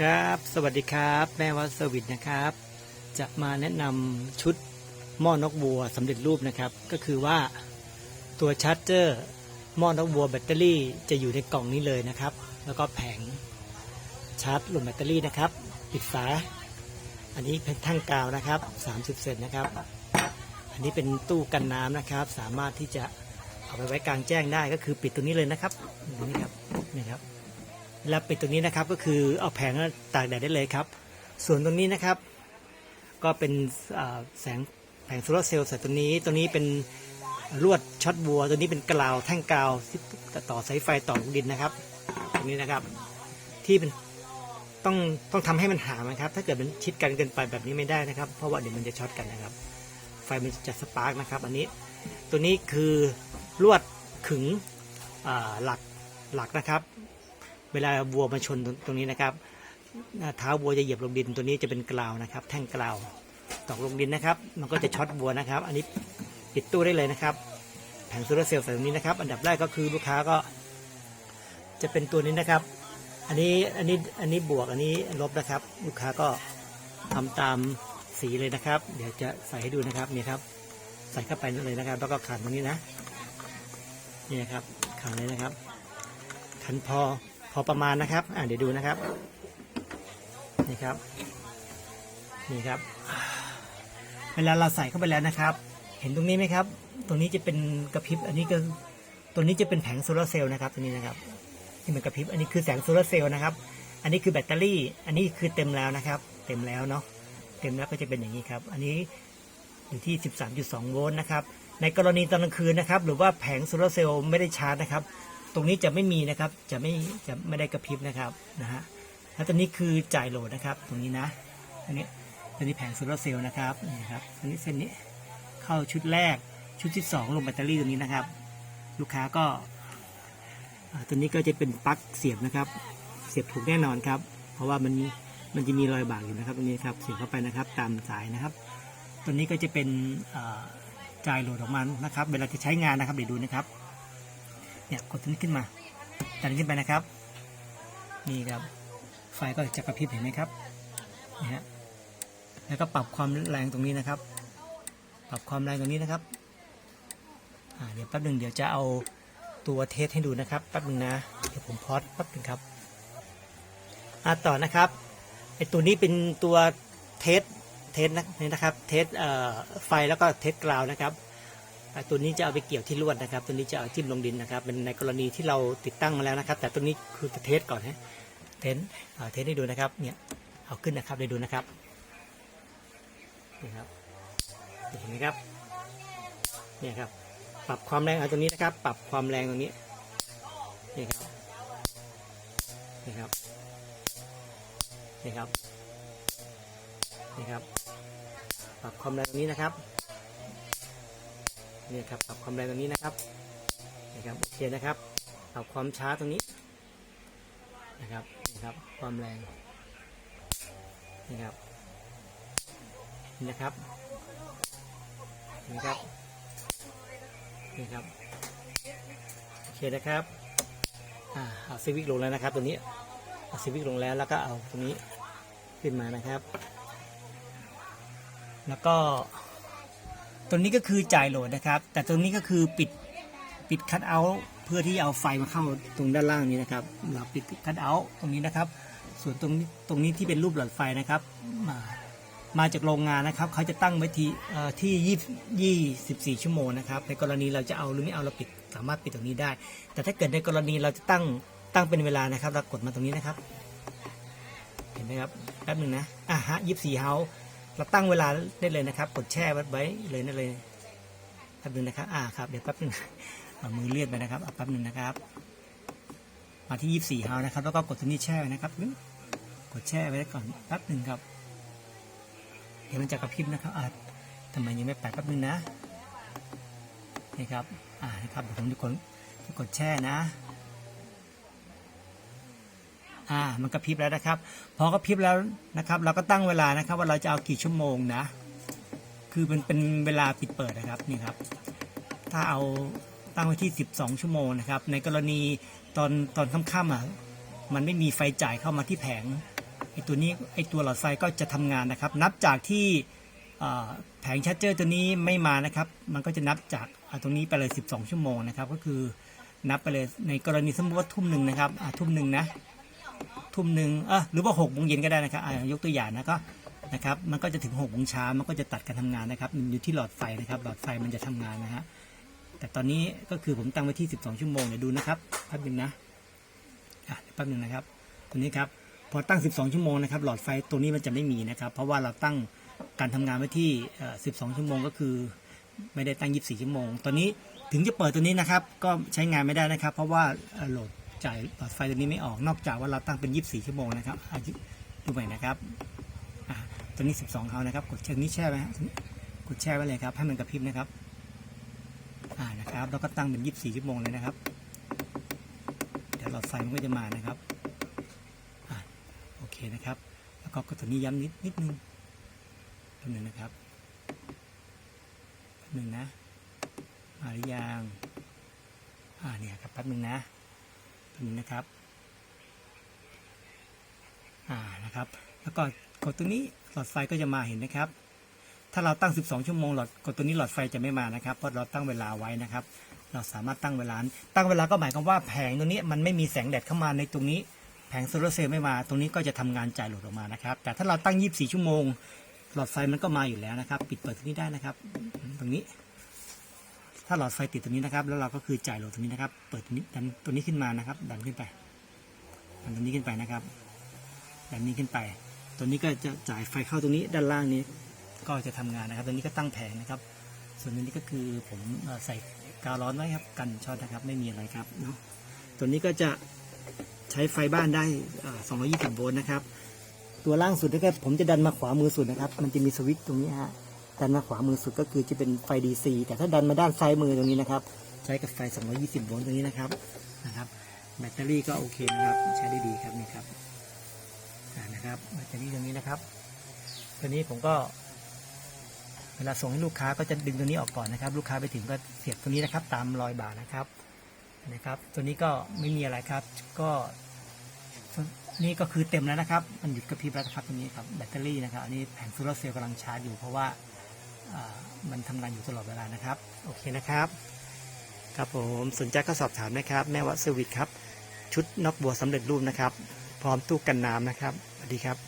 ครับ สวัสดีครับ แม่วัสวิตนะครับ จะมาแนะนำชุดหม้อนกบัวสำเร็จรูปนะครับ ก็คือว่าตัวชาร์จเจอร์หม้อนกบัวแบตเตอรี่จะอยู่ในกล่องนี้เลยนะครับ แล้วก็แผงชาร์จลงแบตเตอรี่นะครับ ปิดฝา อันนี้เป็นทั้งกาวนะครับ 30 เซนนะครับ อันนี้เป็นตู้กันน้ำนะครับ สามารถที่จะเอาไปไว้กลางแจ้งได้ก็คือปิดตรงนี้เลยนะครับนี้ครับนี่ครับ แล้วปิดตรงนี้นะครับก็คือเอาแผงตากแดดได้เลยครับ ส่วนตรงนี้นะครับ ก็เป็นแสงแผงโซลาร์เซลล์ใส่ตรงนี้ตรงนี้เป็นลวดช็อตบัว ตัวนี้เป็นกราวแท่งกาวที่ต่อสายไฟต่อลงดินนะครับตรงนี้นะครับ ที่เป็นต้องต้องทำให้มันห่างนครับ ถ้าเกิดมันชิดกันเกินไปแบบนี้ไม่ได้นะครับ เพราะว่าเดี๋ยวมันจะช็อตกันนะครับ ไฟมันจะสปาร์กนะครับ อันนี้ตัวนี้คือลวดขึงหลักหลักนะครับ เวลาวัวมาชนตรงนี้นะครับเท้าวัวจะเหยียบลงดินตัวนี้จะเป็นกราวนะครับ แท่งกราวตอกลงดินนะครับ มันก็จะช็อตวัวนะครับ อันนี้ปิดตู้ได้เลยนะครับ แผงโซลาร์เซลล์ใส่ตรงนี้นะครับ อันดับแรกก็คือลูกค้าก็ จะเป็นตัวนี้นะครับ อันนี้อันนี้อันนี้บวกอันนี้ลบนะครับ ลูกค้าก็ทำตามสีเลยนะครับ เดี๋ยวจะใส่ให้ดูนะครับนี่ครับ ใส่เข้าไปเลยนะครับ แล้วก็ขันตรงนี้นะนี่นะครับขันเลยนะครับขันพอ อประมาณนะครับ อ่าเดี๋ยวดูนะครับ นี่ครับ นี่ครับ เวลาเราใส่เข้าไปแล้วนะครับ เห็นตรงนี้ไหมครับ ตรงนี้จะเป็นกระพริบ อันนี้ก็ตัวนี้จะเป็นแผงโซลาร์เซลล์นะครับตัวนี้นะครับที่มันกระพริบ อันนี้คือแสงโซลาร์เซลล์นะครับ อันนี้คือแบตเตอรี่ อันนี้คือเต็มแล้วนะครับ เต็มแล้วเนาะ เต็มแล้วก็จะเป็นอย่างนี้ครับ อันนี้อยู่ที่ 13.2 โวลต์นะครับ ในกรณีตอนกลางคืนนะครับ หรือว่าแผงโซลาร์เซลล์ไม่ได้ชาร์จนะครับ รงนี้จะไม่มีนะครับ จะไม่จะไม่ได้กระพริบนะครับนะฮะแล้วตัวนี้คือจ่ายโหลดนะครับ ตรงนี้นะอันนี้ตัวนี้แผงโซลาร์เซลล์นะครับนี่ครับอันนี้เส้นนี้เข้าชุดแรกชุดที่สองลงแบตเตอรี่ตัวนี้นะครับ ลูกค้าก็ตัวนี้ก็จะเป็นปลั๊กเสียบนะครับ เสียบถูกแน่นอนครับ เพราะว่ามันมันจะมีรอยบากอยู่นะครับตรงนี้ครับเสียบเข้าไปนะครับ ตามสายนะครับ ตัวนี้ก็จะเป็นจ่ายโหลดออกมานะครับ เวลาจะใช้งานนะครับเดี๋ยวดูนะครับ เนี่ยกดตัวนี้ขึ้นมาดันขึ้นไปนะครับ นี่ครับ ไฟก็จะกระพริบเห็นไหมครับนี่ฮะแล้วก็ปรับความแรงตรงนี้นะครับ ปรับความแรงตรงนี้นะครับอ่าเดี๋ยวแป๊บหนึ่งเดี๋ยวจะเอาตัวเทสให้ดูนะครับแป๊บหนึ่งนะเดี๋ยวผมพอดแป๊บหนึ่งครับอ่าต่อนะครับไอตัวนี้เป็นตัวเทสเทสนะนี่นะครับเทสเอ่อไฟแล้วก็เทสกราวนะครับ ตัวนี้จะเอาไปเกี่ยวที่ลวดนะครับ ตัวนี้จะเอาจิ้มลงดินนะครับ เป็นในกรณีที่เราติดตั้งมาแล้วนะครับ แต่ตัวนี้คือเทสก่อนฮะเทสเทสให้ดูนะครับ เนี่ย เอาขึ้นนะครับได้ดูนะครับ นี่ครับ เห็นไหมครับ เนี่ยครับ ปรับความแรงเอาตรงนี้นะครับ ปรับความแรงตรงนี้ นี่ครับ นี่ครับ นี่ครับ นี่ครับ ปรับความแรงตรงนี้นะครับ นี่ครับปรับความแรงตรงนี้นะครับนี่ครับโอเคนะครับปรับความช้าตรงนี้นะครับนี่ครับ ความแรงนี่ครับนี่นะครับนี่ครับนี่ครับโอเคนะครับอ่าเอาซีวิกลงแล้วนะครับ ตัวนี้เอาซีวิกลงแล้วแล้วก็เอาตรงนี้ขึ้นมานะครับ แล้วก็ ตัวนี้ก็คือจ่ายโหลดนะครับ แต่ตรงนี้ก็คือปิดปิดคัทเอาท์เพื่อที่เอาไฟมาเข้าตรงด้านล่างนี้นะครับ เราปิดคัทเอาท์ตรงนี้นะครับ ส่วนตรงนี้ตรงนี้ที่เป็นรูปหลอดไฟนะครับ มามาจากโรงงานนะครับเขาจะตั้งไว้ที่เอ่อที่ยี่สิบสี่ชั่วโมงนะครับในกรณีเราจะเอาหรือไม่เอาเราปิดสามารถปิดตรงนี้ได้ แต่ถ้าเกิดในกรณีเราจะตั้งตั้งเป็นเวลานะครับ เรากดมาตรงนี้นะครับ เห็นไหมครับแป๊บหนึ่งนะอะฮะยี่สิบสี่เฮา เราตั้งเวลาได้เลยนะครับ กดแช่ไว้เลยนั่นเลยแป๊บหนึงนะครับ อ่าครับ เดี๋ยวแป๊บหนึงเอามือเลื่อนไปนะครับเอาแป๊บหนึงนะครับ มาที่ยี่สี่เฮานะครับ แล้วก็กดตัวนี้แช่นะครับ กดแช่ไว้ก่อนแป๊บหนึ่งครับ เดี๋ยวมันจะกระพริบนะครับอ่าทำไมยังไม่แปะแป๊บหนึงนะ นี่ครับ อ่านะครับเดี๋ยวผมจะกดจะกดแช่นะ อ่ามันกระพริบแล้วนะครับ พอกระพริบแล้วนะครับ เราก็ตั้งเวลานะครับ ว่าเราจะเอากี่ชั่วโมงนะ คือมันเป็นเวลาปิดเปิดนะครับนี่ครับ ถ้าเอาตั้งไว้ที่ 12 ชั่วโมงนะครับ ในกรณีตอนตอนค่ำๆอะมันไม่มีไฟจ่ายเข้ามาที่แผงไอตัวนี้ไอตัวหลอดไฟก็จะทำงานนะครับ นับจากที่แผงชาร์จเจอร์ตัวนี้ไม่มานะครับ มันก็จะนับจากตรงนี้ไปเลย 12 ชั่วโมงนะครับ ก็คือนับไปเลยในกรณีสมมติว่าทุ่มหนึ่งนะครับทุ่มหนึ่งนะ ทุ่มหนึ่งเออหรือว่าหกโมงเย็นก็ได้นะครับอ่ายกตัวอย่างนะก็นะครับมันก็จะถึงหกโมงเช้ามันก็จะตัดการทำงานนะครับอยู่ที่หลอดไฟนะครับหลอดไฟมันจะทำงานนะฮะแต่ตอนนี้ก็คือผมตั้งไว้ที่12ชั่วโมงเดี๋ยวดูนะครับแป๊บนึงนะอะแป๊บนึงนะครับตัวนี้ครับพอตั้ง 12 ชั่วโมงนะครับหลอดไฟตัวนี้มันจะไม่มีนะครับ เพราะว่าเราตั้งการทำงานไว้ที่เอ่อ12 ชั่วโมงก็คือ ไม่ได้ตั้ง 24 ชั่วโมง ตอนนี้ถึงจะเปิดตัวนี้นะครับ ก็ใช้งานไม่ได้นะครับ เพราะว่าโหลด จ่ายหลอดไฟตัวนี้ไม่ออกนอกจากว่าเราตั้งเป็น 24 ชั่วโมงนะครับดูใหม่นะครับตัวนี้ 12เขานะครับ กดเชิงนี้แช่ไว้ฮะกดแช่ไว้เลยครับให้มันกระพริบนะครับอ่านะครับ แล้วก็ตั้งเป็น 24 ชั่วโมงเลยนะครับเดี๋ยวหลอดไฟมันก็จะมานะครับอ่าโอเคนะครับ แล้วก็กดตัวนี้ย้ำนิดนิดนึงแป๊บนึงนะครับแป๊บนึงนะมาหรือยังอ่าเนี่ยครับแป๊บนึงนะ นึงนะครับอ่านะครับ แล้วก็กดตัวนี้หลอดไฟก็จะมาเห็นนะครับ ถ้าเราตั้ง 12 ชั่วโมงหลอดกดตัวนี้หลอดไฟจะไม่มานะครับ เพราะเราตั้งเวลาไว้นะครับ เราสามารถตั้งเวลา ตั้งเวลาก็หมายความว่าแผงตัวนี้มันไม่มีแสงแดดเข้ามาในตรงนี้ แผงโซลาร์เซลล์ไม่มา ตรงนี้ก็จะทำงานจ่ายโหลดออกมานะครับ แต่ถ้าเราตั้ง 24 ชั่วโมง หลอดไฟมันก็มาอยู่แล้วนะครับ ปิดเปิดตรงนี้ได้นะครับ ตรงนี้ ถ้าหลอดไฟติดตรงนี้นะครับ แล้วเราก็คือจ่ายโหลดตรงนี้นะครับ เปิดตรงนี้ดันตัวนี้ขึ้นมานะครับ ดันขึ้นไป ดันตรงนี้ขึ้นไปนะครับ ดันนี้ขึ้นไป ตัวนี้ก็จะจ่ายไฟเข้าตรงนี้ ด้านล่างนี้ ก็จะทำงานนะครับตรงนี้ก็ตั้งแผงนะครับ ส่วนตรงนี้ก็คือผมใส่กาวร้อนไว้ครับ กันช็อตนะครับ ไม่มีอะไรครับเนาะ ตัวนี้ก็จะใช้ไฟบ้านได้ 220 โวลต์นะครับ ตัวล่างสุดนี่ก็ผมจะดันมาขวามือสุดนะครับ มันจะมีสวิตช์ตรงนี้ฮะ ดันมาขวามือสุดก็คือจะเป็นไฟ DC แต่ถ้าดันมาด้านซ้ายมือตรงนี้นะครับ ใช้กับไฟ 220 โวลต์ตรงนี้นะครับนะครับ แบตเตอรี่ก็โอเคนะครับ ใช้ได้ดีครับนี่ครับนะครับแบตเตอรี่ตรงนี้นะครับตัวนี้ผมก็ เวลาส่งให้ลูกค้าก็จะดึงตัวนี้ออกก่อนนะครับ ลูกค้าไปถึงก็เสียบตัวนี้นะครับ ตามรอยบาทนะครับนะครับ ตัวนี้ก็ไม่มีอะไรครับ ก็นี่ก็คือเต็มแล้วนะครับ มันหยุดกระพริบแล้วนะครับตรงนี้ครับแบตเตอรี่นะครับ อันนี้แผงโซลาร์เซลล์กำลังชาร์จอยู่เพราะว่า มันทำงานอยู่ตลอดเวลานะครับ โอเคนะครับ ครับผมสนใจก็สอบถามนะครับ แม่วัดเซอร์วิสครับ ชุดนอกบัวสำเร็จรูปนะครับ พร้อมตู้กันน้ำนะครับสวัสดีครับ